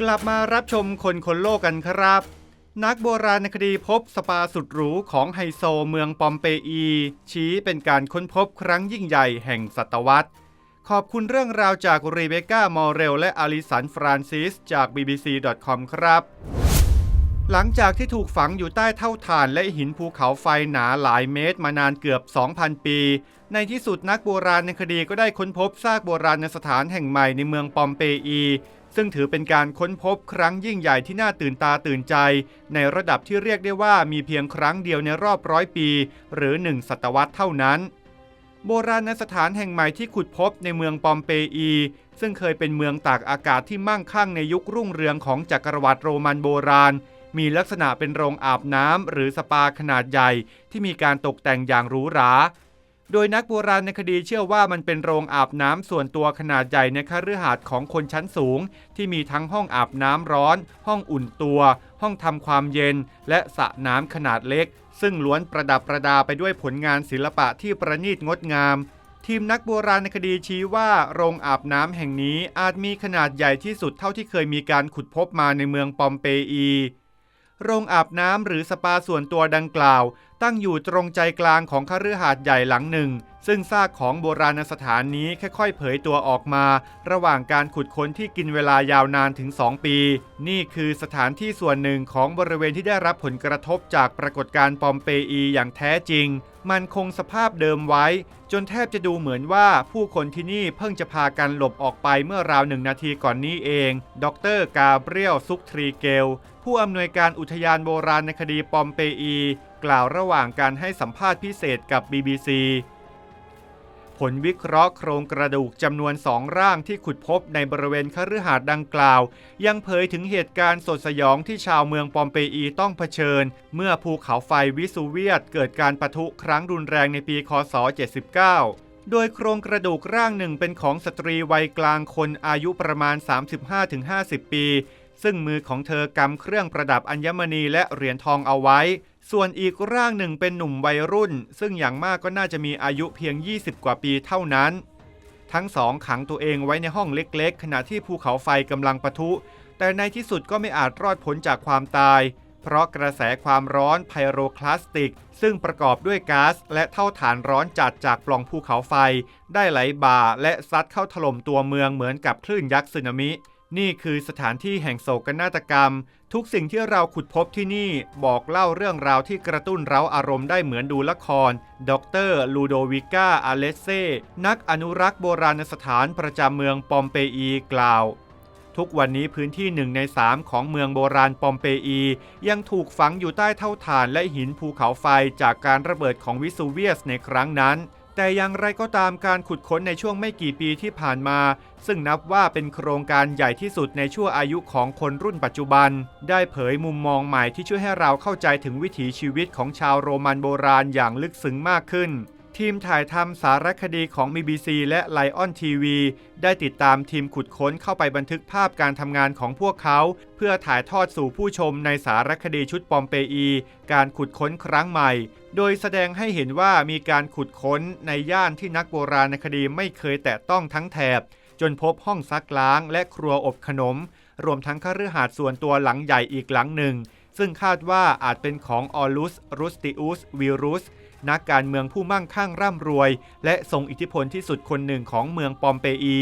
กลับมารับชมคนคนโลกกันครับ นักโบราณคดีพบสปาสุดหรูของไฮโซเมืองปอมเปอี ชี้เป็นการค้นพบครั้งยิ่งใหญ่แห่งศตวรรษ ขอบคุณเรื่องราวจากรีเบคก้ามอเรลและอลิสันฟรานซิสจาก BBC.com ครับ หลังจากที่ถูกฝังอยู่ใต้เท่าฐานและหินภูเขาไฟหนาหลายเมตรมานานเกือบ 2,000 ปี ในที่สุดนักโบราณในคดีก็ได้ค้นพบซากโบราณสถานแห่งใหม่ในเมืองปอมเปอี ซึ่งถือเป็นการค้นพบครั้งยิ่งใหญ่ที่น่าตื่นตาตื่นใจ ในระดับที่เรียกได้ว่ามีเพียงครั้งเดียวในรอบร้อยปี หรือหนึ่งศตวรรษเท่านั้น โบราณสถานแห่งใหม่ที่ขุดพบในเมืองปอมเปอี ซึ่งเคยเป็นเมืองตากอากาศที่มั่งคั่งในยุครุ่งเรืองของจักรวรรดิโรมันโบราณ มีลักษณะเป็นโรงอาบน้ำหรือสปาขนาดใหญ่ที่มีการตกแต่งอย่างหรูหรา โดยนักโบราณในคดีเชื่อว่ามันเป็นโรงอาบน้ำส่วนตัวขนาดใหญ่ในคฤหาสน์ของคนชั้นสูง ที่มีทั้งห้องอาบน้ำร้อน ห้องอุ่นตัว ห้องทำความเย็น และสระน้ำขนาดเล็ก ซึ่งล้วนประดับประดาไปด้วยผลงานศิลปะที่ประณีตงดงาม ทีมนักโบราณในคดีชี้ว่าโรงอาบน้ำแห่งนี้อาจมีขนาดใหญ่ที่สุดเท่าที่เคยมีการขุดพบมาในเมืองปอมเปอี โรงอาบน้ำหรือสปาส่วนตัวดังกล่าว ตั้งอยู่ตรงใจกลางของคฤหาสน์ใหญ่หลังหนึ่ง ซึ่งซากของโบราณสถานนี้ค่อยๆ เผยตัวออกมา ระหว่างการขุดค้นที่กินเวลายาวนานถึง 2 ปี นี่คือสถานที่ส่วนหนึ่งของบริเวณที่ได้รับผลกระทบจากปรากฏการณ์ปอมเปอีอย่างแท้จริง มันคงสภาพเดิมไว้ จนแทบจะดูเหมือนว่าผู้คนที่นี่เพิ่งจะพากันหลบออกไปเมื่อราวหนึ่งนาทีก่อนนี้เอง ดรกาเบรียลซุกทรีเกล ผู้อำนวยการอุทยานโบราณในคดีปอมเปอี กล่าวระหว่างการให้สัมภาษณ์พิเศษกับ BBC ผลวิเคราะห์โครงกระดูกจำนวนสองร่างที่ขุดพบในบริเวณคฤหาสน์ดังกล่าว ยังเผยถึงเหตุการณ์สดสยองที่ชาวเมืองปอมเปอีต้องเผชิญ เมื่อภูเขาไฟวิสูเวียตเกิดการปะทุครั้งรุนแรงในปีคศ 79โดยโครงกระดูกร่างหนึ่งเป็นของสตรีวัยกลางคนอายุประมาณ 35-50 ปี ซึ่งมือของเธอกำเครื่องประดับอัญมณีและเหรียญทองเอาไว้ ส่วนอีกร่างหนึ่งเป็นหนุ่มวัยรุ่น ซึ่งอย่างมากก็น่าจะมีอายุเพียง 20 กว่าปีเท่านั้น ทั้งสองขังตัวเองไว้ในห้องเล็กๆ ขณะที่ภูเขาไฟกำลังปะทุ แต่ในที่สุดก็ไม่อาจรอดพ้นจากความตาย เพราะกระแสความร้อนไพโรคลาสติก ซึ่งประกอบด้วยก๊าซและเท่าฐานร้อนจัดจากปล่องภูเขาไฟ ได้ไหลบ่าและซัดเข้าถล่มตัวเมืองเหมือนกับคลื่นยักษ์สึนามิ นี่คือสถานที่แห่งโศกนาฏกรรม ทุกสิ่งที่เราขุดพบที่นี่บอกเล่าเรื่องราวที่กระตุ้นเราอารมณ์ได้เหมือนดูละคร ดรลูโดวิก้าอาเลเซนักอนุรักษ์โบราณสถานประจำเมืองปอมเปอีกล่าว ทุกวันนี้พื้นที่หนึ่งในสามของเมืองโบราณปอมเปอี ยังถูกฝังอยู่ใต้เท่าฐานและหินภูเขาไฟจากการระเบิดของวิสูเวียสในครั้งนั้น แต่อย่างไรก็ตามการขุดค้นในช่วงไม่กี่ปีที่ผ่านมา ซึ่งนับว่าเป็นโครงการใหญ่ที่สุดในช่วงอายุของคนรุ่นปัจจุบัน ได้เผยมุมมองใหม่ที่ช่วยให้เราเข้าใจถึงวิถีชีวิตของชาวโรมันโบราณอย่างลึกซึ้งมากขึ้น ทีมถ่ายทำสารคดีของ BBC และ Lion TV ได้ติดตามทีมขุดค้นเข้าไปบันทึกภาพการทำงานของพวกเขา เพื่อถ่ายทอดสู่ผู้ชมในสารคดีชุดปอมเปอี การขุดค้นครั้งใหม่ โดยแสดงให้เห็นว่ามีการขุดค้นในย่านที่นักโบราณคดีไม่เคยแตะต้องทั้งแถบ จนพบห้องซักล้างและครัวอบขนม รวมทั้งคฤหาสน์ส่วนตัวหลังใหญ่อีกหลังหนึ่ง ซึ่งคาดว่าอาจเป็นของออลุสรุสติอุสวิรุสนักการเมืองผู้มั่งคั่งร่ำรวย และทรงอิทธิพลที่สุดคนหนึ่งของเมืองปอมเปอี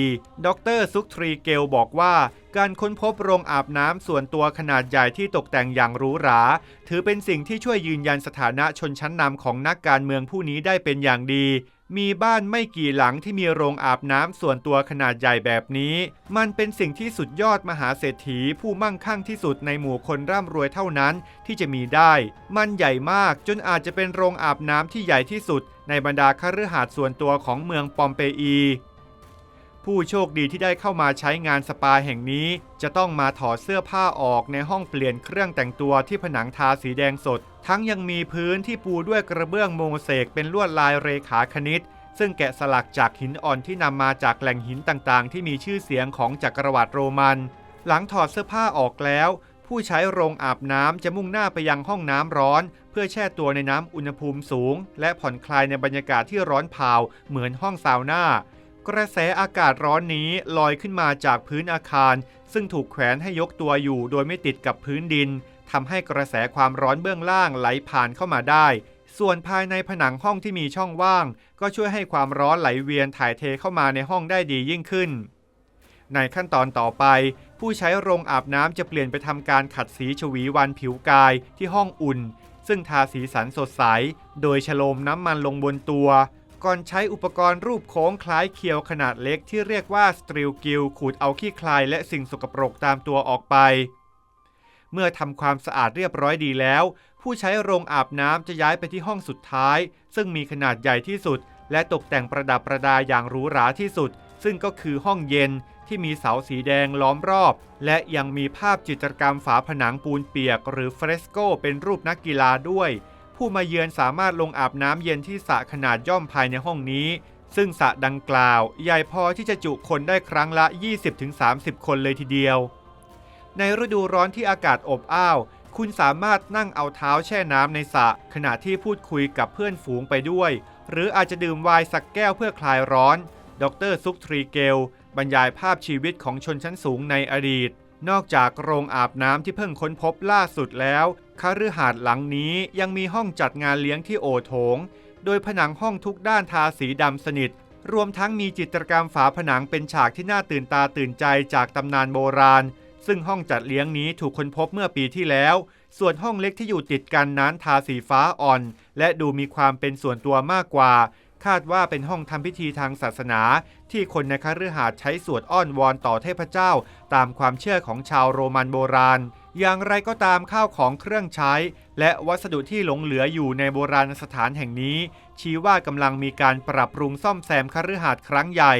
ดรซุกทรีเกลบอกว่า การค้นพบโรงอาบน้ำส่วนตัวขนาดใหญ่ที่ตกแต่งอย่างหรูหรา ถือเป็นสิ่งที่ช่วยยืนยันสถานะชนชั้นนำของนักการเมืองผู้นี้ได้เป็นอย่างดี มีบ้านไม่กี่หลังที่มีโรงอาบน้ำส่วนตัวขนาดใหญ่แบบนี้ มันเป็นสิ่งที่สุดยอดมหาเศรษฐีผู้มั่งคั่งที่สุดในหมู่คนร่ำรวยเท่านั้นที่จะมีได้ มันใหญ่มากจนอาจจะเป็นโรงอาบน้ำที่ใหญ่ที่สุดในบรรดาคฤหาสน์ส่วนตัวของเมืองปอมเปอี ผู้โชคดีที่ได้เข้ามาใช้งานสปาแห่งนี้ จะต้องมาถอดเสื้อผ้าออกในห้องเปลี่ยนเครื่องแต่งตัวที่ผนังทาสีแดงสด ทั้งยังมีพื้นที่ปูด้วยกระเบื้องโมเสกเป็นลวดลายเรขาคณิต ซึ่งแกะสลักจากหินอ่อนที่นำมาจากแหล่งหินต่างๆ ที่มีชื่อเสียงของจักรวรรดิโรมัน หลังถอดเสื้อผ้าออกแล้ว ผู้ใช้โรงอาบน้ำจะมุ่งหน้าไปยังห้องน้ำร้อน เพื่อแช่ตัวในน้ำอุณหภูมิสูง และผ่อนคลายในบรรยากาศที่ร้อนเผาเหมือนห้องซาวน่า กระแสอากาศร้อนนี้ลอยขึ้นมาจากพื้นอาคาร ซึ่งถูกแขวนให้ยกตัวอยู่โดยไม่ติดกับพื้นดินทำให้กระแสความร้อนเบื้องล่างไหลผ่านเข้ามาได้ ส่วนภายในผนังห้องที่มีช่องว่าง ก็ช่วยให้ความร้อนไหลเวียนถ่ายเทเข้ามาในห้องได้ดียิ่งขึ้น ในขั้นตอนต่อไป ผู้ใช้โรงอาบน้ำจะเปลี่ยนไปทำการขัดสีชวีวันผิวกายที่ห้องอุ่น ซึ่งทาสีสันสดใส โดยฉโลมน้ำมันลงบนตัว ก่อนใช้อุปกรณ์รูปโค้งคล้ายเคียวขนาดเล็กที่เรียกว่าสตรีลกิลขูดเอาขี้คลายและสิ่งสกปรกตามตัวออกไป เมื่อทำความสะอาดเรียบร้อยดีแล้ว ผู้ใช้โรงอาบน้ำจะย้ายไปที่ห้องสุดท้าย ซึ่งมีขนาดใหญ่ที่สุด และตกแต่งประดับประดาอย่างหรูหราที่สุด ซึ่งก็คือห้องเย็นที่มีเสาสีแดงล้อมรอบ และยังมีภาพจิตรกรรมฝาผนังปูนเปียก หรือเฟรสโกเป็นรูปนักกีฬาด้วย ผู้มาเยือนสามารถลงอาบน้ำเย็นที่สระขนาดย่อมภายในห้องนี้ ซึ่งสระดังกล่าว ใหญ่พอที่จะจุคนได้ครั้งละ 20-30 คนเลยทีเดียว ในฤดูร้อนที่อากาศอบอ้าวคุณสามารถนั่งเอาเท้าแช่น้ำในสระขณะที่พูดคุยกับเพื่อนฝูงไปด้วย หรืออาจจะดื่มไวน์สักแก้วเพื่อคลายร้อน ดรซุกทรีเกล บรรยายภาพชีวิตของชนชั้นสูงในอดีต นอกจากโรงอาบน้ำที่เพิ่งค้นพบล่าสุดแล้ว คฤหาสน์หลังนี้ยังมีห้องจัดงานเลี้ยงที่โอโถง โดยผนังห้องทุกด้านทาสีดำสนิท รวมทั้งมีจิตรกรรมฝาผนังเป็นฉากที่น่าตื่นตาตื่นใจจากตำนานโบราณ ซึ่งห้องจัดเลี้ยงนี้ถูกค้นพบเมื่อปีที่แล้ว ส่วนห้องเล็กที่อยู่ติดกันนั้นทาสีฟ้าอ่อน และดูมีความเป็นส่วนตัวมากกว่า คาดว่าเป็นห้องทำพิธีทางศาสนา ที่คนในคฤหาสน์ใช้สวดอ้อนวอนต่อเทพเจ้า ตามความเชื่อของชาวโรมันโบราณ อย่างไรก็ตามข้าวของเครื่องใช้ และวัสดุที่หลงเหลืออยู่ในโบราณสถานแห่งนี้ ชี้ว่ากำลังมีการปรับปรุงซ่อมแซมคฤหาสน์ครั้งใหญ่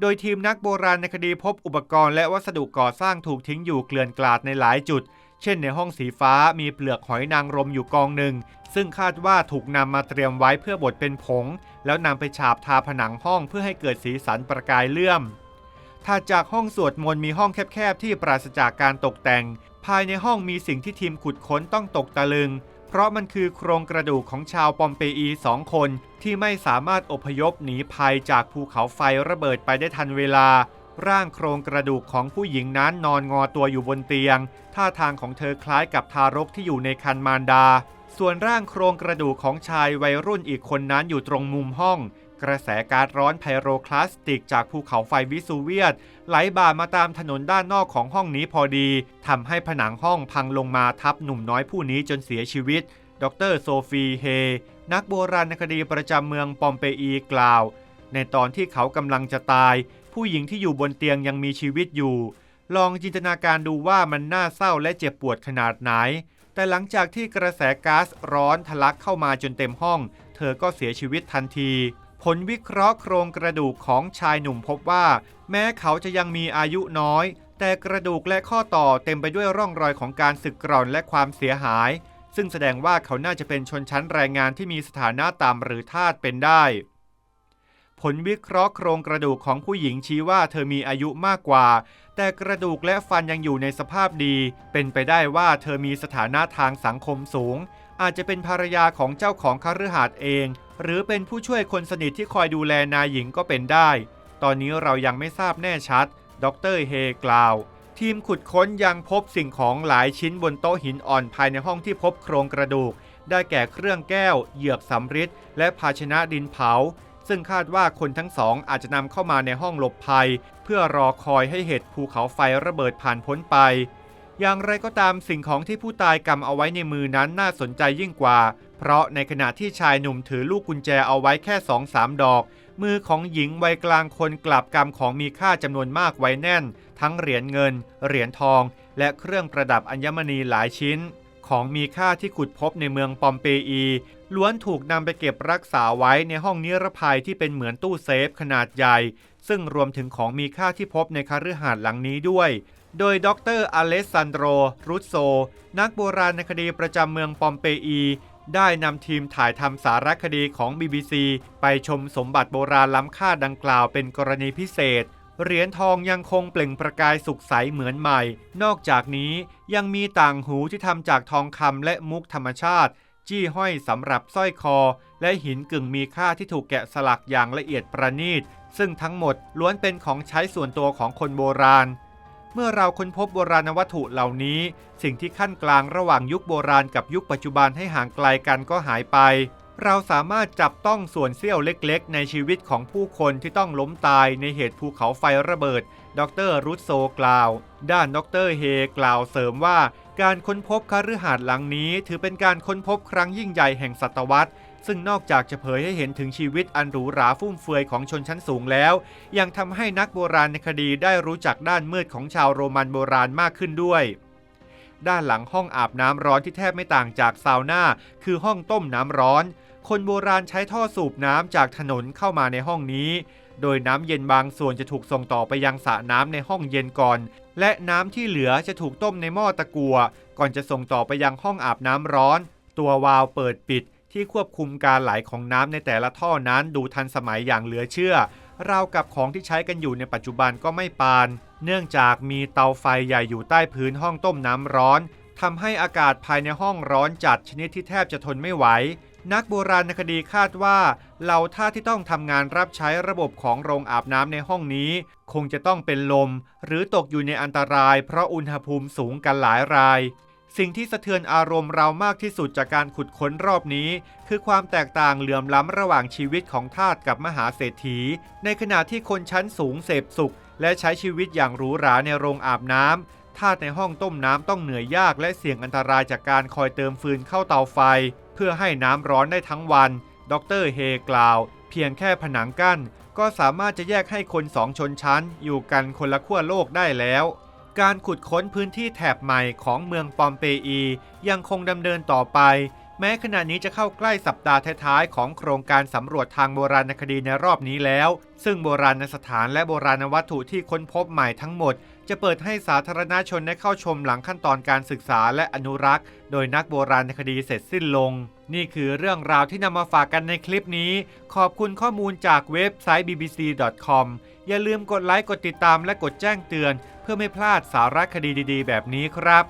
โดยทีมนักโบราณในคดีพบอุปกรณ์และวัสดุก่อสร้างถูกทิ้งอยู่เกลื่อนกลาดในหลายจุด เช่นในห้องสีฟ้ามีเปลือกหอยนางรมอยู่กองหนึ่ง ซึ่งคาดว่าถูกนำมาเตรียมไว้เพื่อบดเป็นผง แล้วนำไปฉาบทาผนังห้องเพื่อให้เกิดสีสันประกายเลื่อมถัดจากห้องสวดมนต์มีห้องแคบๆที่ปราศจากการตกแต่ง ภายในห้องมีสิ่งที่ทีมขุดค้นต้องตกตะลึง เพราะมันคือโครงกระดูกของชาวปอมเปอีสองคนที่ไม่สามารถอพยพหนีภัยจากภูเขาไฟระเบิดไปได้ทันเวลา ร่างโครงกระดูกของผู้หญิงนั้นนอนงอตัวอยู่บนเตียง ท่าทางของเธอคล้ายกับทารกที่อยู่ในคันมารดา ส่วนร่างโครงกระดูกของชายวัยรุ่นอีกคนนั้นอยู่ตรงมุมห้อง กระแสกาซร้อนไพโรคลาสติกจากภูเขาไฟวิสูเวียตไหลบ่ามาตามถนนด้านนอกของห้องนี้พอดีทำให้ผนังห้องพังลงมาทับหนุ่มน้อยผู้นี้จนเสียชีวิต ดรโซฟีเฮ นักโบราณคดีประจำเมืองปอมเปอีกล่าว ในตอนที่เขากำลังจะตาย ผู้หญิงที่อยู่บนเตียงยังมีชีวิตอยู่ ลองจินตนาการดูว่ามันน่าเศร้าและเจ็บปวดขนาดไหน แต่หลังจากที่กระแสก๊าซร้อนทะลักเข้ามาจนเต็มห้อง เธอก็เสียชีวิตทันที ผลวิเคราะห์โครงกระดูกของชายหนุ่มพบว่า แม้เขาจะยังมีอายุน้อย แต่กระดูกและข้อต่อเต็มไปด้วยร่องรอยของการสึกกร่อนและความเสียหาย ซึ่งแสดงว่าเขาน่าจะเป็นชนชั้นแรงงานที่มีสถานะต่ำหรือทาสเป็นได้ ผลวิเคราะห์โครงกระดูกของผู้หญิงชี้ว่าเธอมีอายุมากกว่า แต่กระดูกและฟันยังอยู่ในสภาพดี เป็นไปได้ว่าเธอมีสถานะทางสังคมสูง อาจจะเป็นภรรยาของเจ้าของคฤหาสน์เอง หรือเป็นผู้ช่วยคนสนิทที่คอยดูแลนายหญิงก็เป็นได้ ตอนนี้เรายังไม่ทราบแน่ชัด ดรเฮกล่าว ทีมขุดค้นยังพบสิ่งของหลายชิ้นบนโต๊ะหินอ่อนภายในห้องที่พบโครงกระดูก ได้แก่เครื่องแก้ว เหยือกสำริดและภาชนะดินเผา ซึ่งคาดว่าคนทั้งสองอาจจะนำเข้ามาในห้องหลบภัย เพื่อรอคอยให้เหตุภูเขาไฟระเบิดผ่านพ้นไป อย่างไรก็ตามสิ่งของที่ผู้ตายกำเอาไว้ในมือนั้นน่าสนใจยิ่งกว่า เพราะในขณะที่ชายหนุ่มถือลูกกุญแจเอาไว้แค่สองสามดอก มือของหญิงวัยกลางคนกลับกำของมีค่าจำนวนมากไว้แน่น ทั้งเหรียญเงิน เหรียญทอง และเครื่องประดับอัญมณีหลายชิ้น ของมีค่าที่ขุดพบในเมืองปอมเปอีล้วนถูกนำไปเก็บรักษาไว้ในห้องนิรภัยที่เป็นเหมือนตู้เซฟขนาดใหญ่ ซึ่งรวมถึงของมีค่าที่พบในคฤหาสน์หลังนี้ด้วย โดยดรอเลสซานโดรรุสโซ นักโบราณคดีประจำเมืองปอมเปอี ได้นำทีมถ่ายทำสารคดีของ BBC ไปชมสมบัติโบราณล้ำค่าดังกล่าวเป็นกรณีพิเศษ เหรียญทองยังคงเปล่งประกายสุกใสเหมือนใหม่ นอกจากนี้ยังมีต่างหูที่ทำจากทองคำและมุกธรรมชาติ จี้ห้อยสำหรับสร้อยคอ และหินกึ่งมีค่าที่ถูกแกะสลักอย่างละเอียดประณีต ซึ่งทั้งหมดล้วนเป็นของใช้ส่วนตัวของคนโบราณ เมื่อเราค้นพบโบราณวัตถุเหล่านี้ สิ่งที่ขั้นกลางระหว่างยุคโบราณกับยุคปัจจุบันให้ห่างไกลกันก็หายไป เราสามารถจับต้องส่วนเสี้ยวเล็กๆ ในชีวิตของผู้คนที่ต้องล้มตายในเหตุภูเขาไฟระเบิด ดรรุสโซกล่าว ด้านดรเฮกล่าวเสริมว่า การค้นพบคฤหาสน์หลังนี้ ถือเป็นการค้นพบครั้งยิ่งใหญ่แห่งศตวรรษ ซึ่งนอกจากจะเผยให้เห็นถึงชีวิตอันหรูหราฟุ่มเฟือยของชนชั้นสูงแล้ว ยังทำให้นักโบราณในคดีได้รู้จักด้านมืดของชาวโรมันโบราณมากขึ้นด้วยด้านหลังห้องอาบน้ำร้อนที่แทบไม่ต่างจากซาวน่าคือห้องต้มน้ำร้อน คนโบราณใช้ท่อสูบน้ำจากถนนเข้ามาในห้องนี้ โดยน้ำเย็นบางส่วนจะถูกส่งต่อไปยังสระน้ำในห้องเย็นก่อน และน้ำที่เหลือจะถูกต้มในหม้อตะกัว ก่อนจะส่งต่อไปยังห้องอาบน้ำร้อน ตัววาล์วเปิดปิด ที่ควบคุมการไหลของน้ำในแต่ละท่อนั้นดูทันสมัยอย่างเหลือเชื่อราวกับของที่ใช้กันอยู่ในปัจจุบันก็ไม่ปาน เนื่องจากมีเตาไฟใหญ่อยู่ใต้พื้นห้องต้มน้ำร้อนทำให้อากาศภายในห้องร้อนจัดชนิดที่แทบจะทนไม่ไหว นักโบราณคดีคาดว่าเหล่าท่าที่ต้องทำงานรับใช้ระบบของโรงอาบน้ำในห้องนี้ คงจะต้องเป็นลม หรือตกอยู่ในอันตรายเพราะอุณหภูมิสูงกันหลายราย สิ่งที่สะเทือนอารมณ์เรามากที่สุดจากการขุดค้นรอบนี้ คือความแตกต่างเหลื่อมล้ำระหว่างชีวิตของทาสกับมหาเศรษฐี ในขณะที่คนชั้นสูงเสพสุข และใช้ชีวิตอย่างหรูหราในโรงอาบน้ำทาสในห้องต้มน้ำต้องเหนื่อยยากและเสี่ยงอันตรายจากการคอยเติมฟืนเข้าเตาไฟ เพื่อให้น้ำร้อนได้ทั้งวัน ดรเฮกล่าว เพียงแค่ผนังกั้น ก็สามารถจะแยกให้คนสองชนชั้น อยู่กันคนละขั้วโลกได้แล้ว การขุดค้นพื้นที่แถบใหม่ของเมืองปอมเปอียังคงดำเนินต่อไป แม้ขณะนี้จะเข้าใกล้สัปดาห์ท้ายๆของโครงการสำรวจทางโบราณคดีในรอบนี้แล้ว ซึ่งโบราณสถานและโบราณวัตถุที่ค้นพบใหม่ทั้งหมด จะเปิดให้สาธารณชนได้เข้าชมหลังขั้นตอนการศึกษาและอนุรักษ์ โดยนักโบราณคดีเสร็จสิ้นลง นี่คือเรื่องราวที่นำมาฝากกันในคลิปนี้ ขอบคุณข้อมูลจากเว็บไซต์ bbc.com อย่าลืมกดไลค์ กดติดตามและกดแจ้งเตือน เพื่อไม่พลาดสาระคดีดีๆ แบบนี้ครับ